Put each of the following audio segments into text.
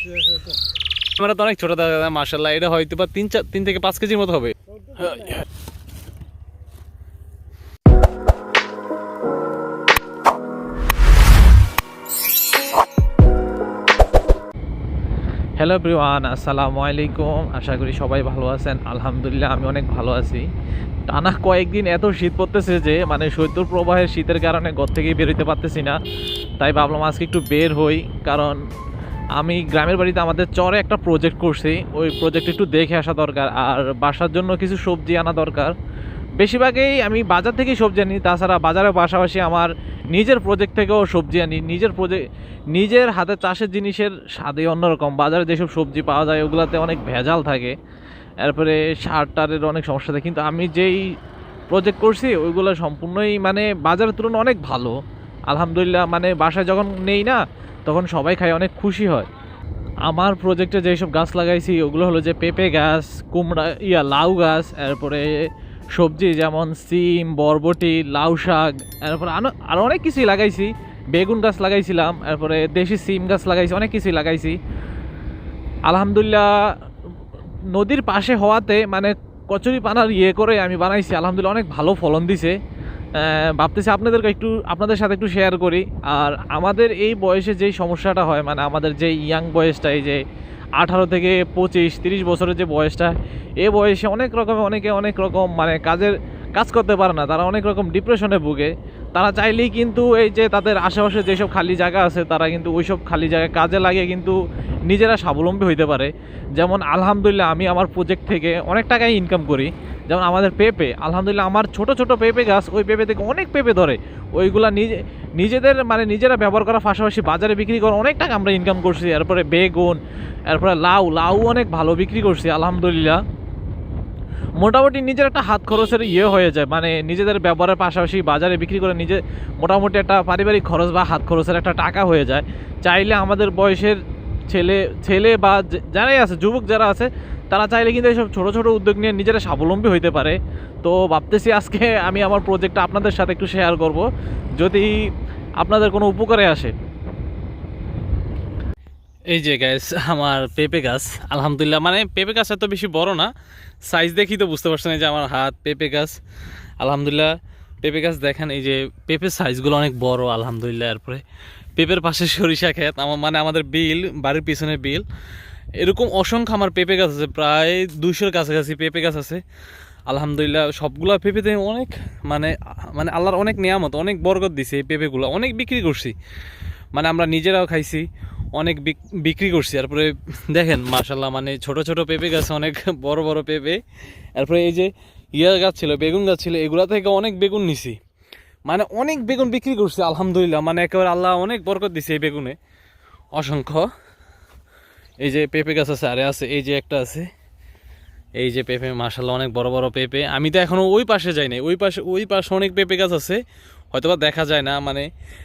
Camera তো অনেক ছোট দাদা মার্শাল্লাহ এটা হয়তো বা তিন চার তিন থেকে পাঁচ কেজির মতো হবে। হ্যালো প্রিয়ান আসসালামু আলাইকুম। আশা করি সবাই ভালো আছেন। আলহামদুলিল্লাহ, আমি অনেক ভালো আছি। টানা কয়েকদিন এত শীত পড়তেছে যে মানে শৈত্যর প্রবাহের শীতের কারণে ঘর থেকেই বেরোতে পারতেছি না। তাই ভাবলাম আজকে একটু বের হই, কারণ আমি গ্রামের বাড়িতে আমাদের চরে একটা প্রজেক্ট করছি। ওই প্রজেক্ট একটু দেখে আসা দরকার, আর বাসার জন্য কিছু সবজি আনা দরকার। বেশিরভাগই আমি বাজার থেকেই সবজি আনি, তাছাড়া বাজারের পাশাপাশি আমার নিজের প্রজেক্ট থেকেও সবজি আনি। নিজের প্রজেক্ট নিজের হাতে চাষের জিনিসের স্বাদে অন্যরকম। বাজারে যেসব সবজি পাওয়া যায়, ওগুলাতে অনেক ভেজাল থাকে। এরপরে সার টারের অনেক সমস্যা থাকে। কিন্তু আমি যেই প্রজেক্ট করছি, ওইগুলো সম্পূর্ণই মানে বাজারের তুলনায় অনেক ভালো। আলহামদুলিল্লাহ মানে বাসায় যখন নেই না তখন সবাই খায়, অনেক খুশি হয়। আমার প্রজেক্টে যেসব গাছ লাগাইছি, ওগুলো হলো যে পেঁপে গাছ, কুমড়া, ইয়া, লাউ গাছ, এরপরে সবজি যেমন সিম, বরবটি, লাউ শাক, এরপরে আরও অনেক কিছুই লাগাইছি। বেগুন গাছ লাগাইছিলাম, এরপরে দেশি সিম গাছ লাগাইছি, অনেক কিছুই লাগাইছি। আলহামদুলিল্লাহ, নদীর পাশে হওয়াতে মানে কচুরি পানার ইয়ে করে আমি বানাইছি, আলহামদুলিল্লাহ অনেক ভালো ফলন দিছে। ভাবতেছি আপনাদেরকে একটু, আপনাদের সাথে একটু শেয়ার করি। আর আমাদের এই বয়সে যেই সমস্যাটা হয় মানে আমাদের যে ইয়াং বয়সটা, এই যে আঠারো থেকে পঁচিশ, তিরিশ বছরের যে বয়সটা, এ বয়সে অনেক রকমের অনেকে অনেক রকম মানে কাজের কাজ করতে পারে না, তারা অনেক রকম ডিপ্রেশনে ভুগে। তারা চাইলেই কিন্তু এই যে তাদের আশেপাশে যেসব খালি জায়গা আছে, তারা কিন্তু ওইসব খালি জায়গায় কাজে লাগিয়ে কিন্তু নিজেরা স্বাবলম্বী হইতে পারে। যেমন আলহামদুলিল্লাহ, আমি আমার প্রজেক্ট থেকে অনেক টাকাই ইনকাম করি। যেমন আমাদের পেঁপে, আলহামদুলিল্লাহ আমার ছোট ছোট পেঁপে গাছ, ওই পেঁপে থেকে অনেক পেঁপে ধরে। ওইগুলা নিজে, নিজেদের মানে নিজেরা ব্যবহার করার পাশাপাশি বাজারে বিক্রি করে অনেক টাকা আমরা ইনকাম করছি। এরপরে বেগুন, এরপরে লাউ লাউ অনেক ভালো বিক্রি করছি, আলহামদুলিল্লাহ। মোটামুটি নিজের একটা হাত খরচের ইয়ে হয়ে যায় মানে নিজেদের ব্যবহারের পাশাপাশি বাজারে বিক্রি করে নিজে মোটামুটি একটা পারিবারিক খরচ বা হাত খরচের একটা টাকা হয়ে যায়। চাইলে আমাদের বয়সের ছেলে ছেলে বা যারাই আছে, যুবক যারা আছে তারা চাইলে কিন্তু এইসব ছোটো ছোটো উদ্যোগ নিয়ে নিজেরা স্বাবলম্বী হইতে পারে। তো ভাবতেছি আজকে আমি আমার প্রজেক্টটা আপনাদের সাথে একটু শেয়ার করব। যদি আপনাদের কোনো উপকারে আসে। এই যে গ্যাস আমার পেঁপে গাছ, আলহামদুলিল্লাহ মানে পেঁপে গাছ এত বেশি বড় না সাইজ দেখি তো বুঝতে পারছেন যে আমার হাত, পেঁপে গাছ, আলহামদুলিল্লাহ, পেঁপে গাছ দেখেন, এই যে পেঁপের সাইজগুলো অনেক বড়, আলহামদুলিল্লাহ, এরপরে পেঁপের পাশে সরিষা ক্ষেত, আমার মানে আমাদের বিল, বাড়ির পিছনে বিল এরকম অসংখ্য আমার পেঁপে গাছ আছে, প্রায় দুইশোর কাছাকাছি পেঁপে গাছ আছে। আলহামদুলিল্লাহ সবগুলো পেঁপেতে অনেক মানে মানে আল্লাহর অনেক নিয়ামত, অনেক বরকত দিছে এই পেঁপেগুলো। অনেক বিক্রি করছি। মানে আমরা নিজেরাও খাইছি, অনেক বিক- বিক্রি করছি। তারপরে দেখেন মাশাল্লাহ মানে ছোট ছোট পেঁপে গাছে, অনেক বড় বড় পেঁপে। তারপরে এই যে ইয়া গাছ ছিল, বেগুন গাছ ছিল, এগুলা থেকে অনেক বেগুন নিছি। মানে অনেক বেগুন বিক্রি করছি, আলহামদুলিল্লাহ। মানে একেবারে আল্লাহ অনেক বরকত দিছে এই বেগুনে। অসংখ্য। এই যে পেঁপে গাছ আছে, আরে আছে, এই যে একটা আছে। এই যে পেঁপে মাশাল্লাহ অনেক বড় বড় পেঁপে। আমি তো এখনও ওই পাশে যাই নাই। ওই পাশে ওই পাশে অনেক পেঁপে গাছ আছে। হয়তোবা দেখা যায় না মানে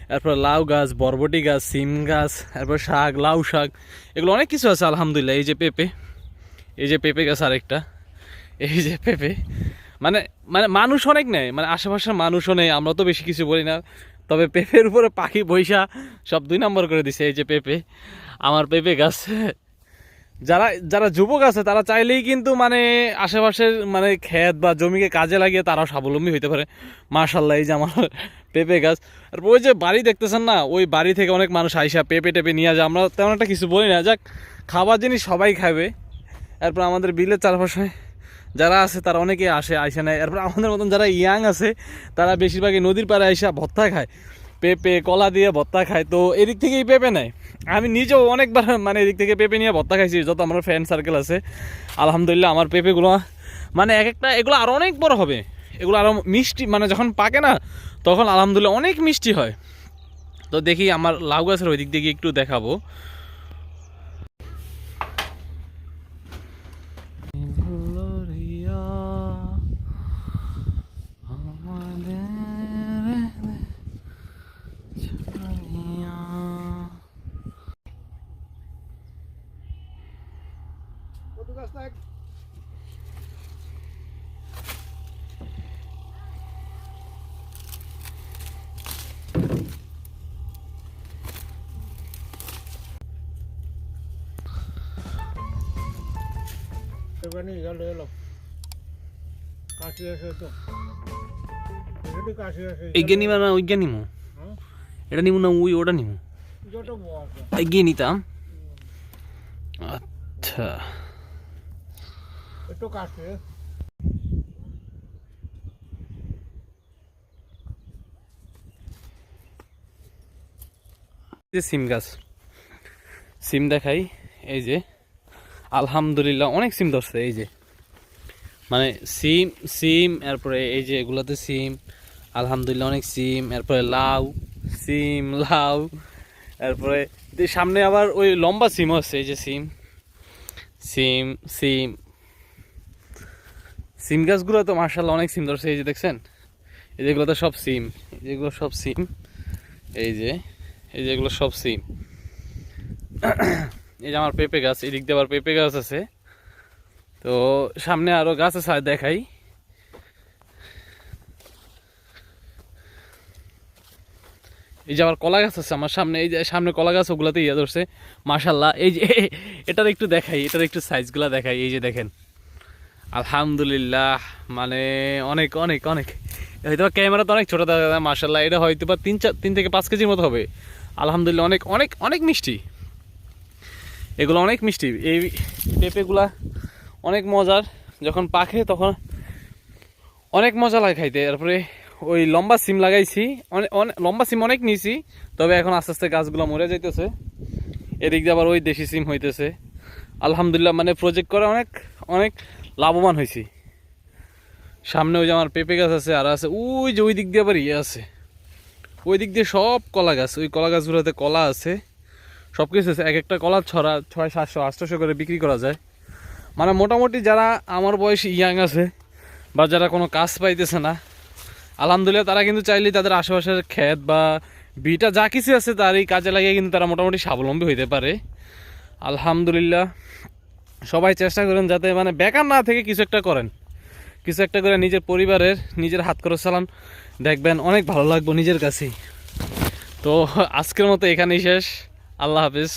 তারপর লাউ গাছ, বরবটি গাছ, সিম গাছ তারপর শাক, লাউ শাক, এগুলো অনেক কিছু আছে, আলহামদুলিল্লাহ। এই যে পেঁপে, এই যে পেঁপে গাছ আরেকটা। এই যে পেঁপে মানে মানে মানুষ অনেক নেই মানে আশেপাশের মানুষও নেই আমরা তো বেশি কিছু বলি না। তবে পেঁপের উপরে পাখি বৈশা সব দুই নম্বর করে দিছে, এই যে পেঁপে। আমার পেঁপে গাছ যারা যারা যুবক আছে, তারা চাইলেই কিন্তু মানে আশেপাশের মানে ক্ষেত বা জমিকে কাজে লাগিয়ে তারাও স্বাবলম্বী হতে পারে। মার্শাল্লাহ এই যে আমার পেঁপে গাছ। আর ওই যে বাড়ি দেখতেছেন না, ওই বাড়ি থেকে অনেক মানুষ আইসা পেঁপে টেপে নিয়ে যায়। আমরা তেমন একটা কিছু বলি না। যাক, খাবার জিনিস সবাই খাবে। এরপর আমাদের বিলের চারপাশে যারা আছে, তারা অনেকে আসে, আইসা নেয়। এরপর আমাদের মতন যারা ইয়াং আছে, তারা বেশিরভাগই নদীর পাড়ে আইসা ভত্তা খায়। পেঁপে, কলা দিয়ে ভত্তা খায়, তো এদিক থেকেই পেঁপে নেয়। আমি নিজেও অনেকবার মানে এদিক থেকে পেঁপে নিয়ে ভত্তা খাইছি, যত আমার ফ্রেন্ড সার্কেল আছে। আলহামদুলিল্লাহ, আমার পেঁপেগুলো মানে এক একটা, এগুলো আরও অনেক বড় হবে। এগুলো আরও মিষ্টি মানে যখন পাকে না, তখন আলহামদুলিল্লাহ অনেক মিষ্টি হয়। তো দেখি আমার লাউ গাছের ওই দিক থেকে একটু দেখাবো। কটু গাছটা এখানে গেল এলো। কাশি আছে তো। এখানে কাশি আছে এগে নিবা না হ্যাঁ? আচ্ছা। একটু যে সিম গাছ। সিম দেখাই, এই যে, আলহামদুলিল্লাহ অনেক সিম ধরছে, এই যে। মানে সিম সিম, এরপরে এই যে এগুলোতে সিম, আলহামদুলিল্লাহ অনেক সিম, এরপরে লাউ, সিম, লাউ, এরপরে সামনে আবার ওই লম্বা সিমও আছে, এই যে সিম। সিম সিম সিম গাছগুলো তো মার্শাল্লাহ অনেক সিম ধরছে, এই যে দেখছেন? এই যেগুলো তো সব সিম যেগুলো সব সিম, এই যে, এই যেগুলো সব সিম। এই যে আমার পেঁপে গাছ, এদিক দিয়ে আবার পেঁপে গাছ আছে। তো সামনে আরও গাছ আছে দেখাই। এই যে আবার কলা গাছ আছে আমার সামনে, এই যে সামনে কলা গাছ ওগুলাতে ইয়ে ধরছে। মাশাল্লাহ এই যে, এটার একটু দেখাই, এটার একটু সাইজগুলা দেখাই, এই যে দেখেন। আলহামদুলিল্লাহ মানে অনেক অনেক অনেক। হয়তো ক্যামেরা তো অনেক ছোটো যায় মার্শাল্লাহ এটা হয়তো বা তিন চার তিন থেকে পাঁচ কেজির মতো হবে। আলহামদুলিল্লাহ, অনেক অনেক অনেক মিষ্টি। এগুলো অনেক মিষ্টি। এই পেঁপেগুলা অনেক মজার। যখন পাকে তখন অনেক মজা লাগে খাইতে। তারপরে ওই লম্বা সিম লাগাইছি। অনেক অনেক- লম্বা সিম অনেক নিয়েছি, তবে এখন আস্তে আস্তে গাছগুলো মরে যাইতেছে। এদিক দিয়ে আবার ওই দেশি সিম হইতেছে। আলহামদুলিল্লাহ মানে প্রজেক্ট করে অনেক অনেক লাভবান হয়েছি। সামনে ওই যে আমার পেঁপে গাছ আছে, আর আছে ওই যে ওই দিক দিয়ে আবার ইয়ে আছে। ওই দিক দিয়ে সব কলা গাছ, ওই কলা গাছগুলোতে কলা আছে। সব কিছু আছে, এক একটা কলা ছড়া, ছয়, সাতশো, আটশোশো করে বিক্রি করা যায়। মানে মোটামুটি যারা আমার বয়স ইয়াং আছে, বা যারা কোনো কাজ পাইতেছে না, আলহামদুলিল্লাহ তারা কিন্তু চাইলে তাদের আশেপাশের ক্ষেত বা বিটা যা কিছু আছে তার এই কাজে লাগিয়ে কিন্তু তারা মোটামুটি স্বাবলম্বী হইতে পারে। আলহামদুলিল্লাহ সবাই চেষ্টা করেন যাতে মানে বেকার না থেকে কিছু একটা করেন। কিছু একটা করে নিজের পরিবারের, নিজের হাত খরচ চালান। দেখবেন অনেক ভালো লাগবো নিজের কাছেই। তো আজকের মতো এখানেই শেষ। আল্লাহ হাফিজ।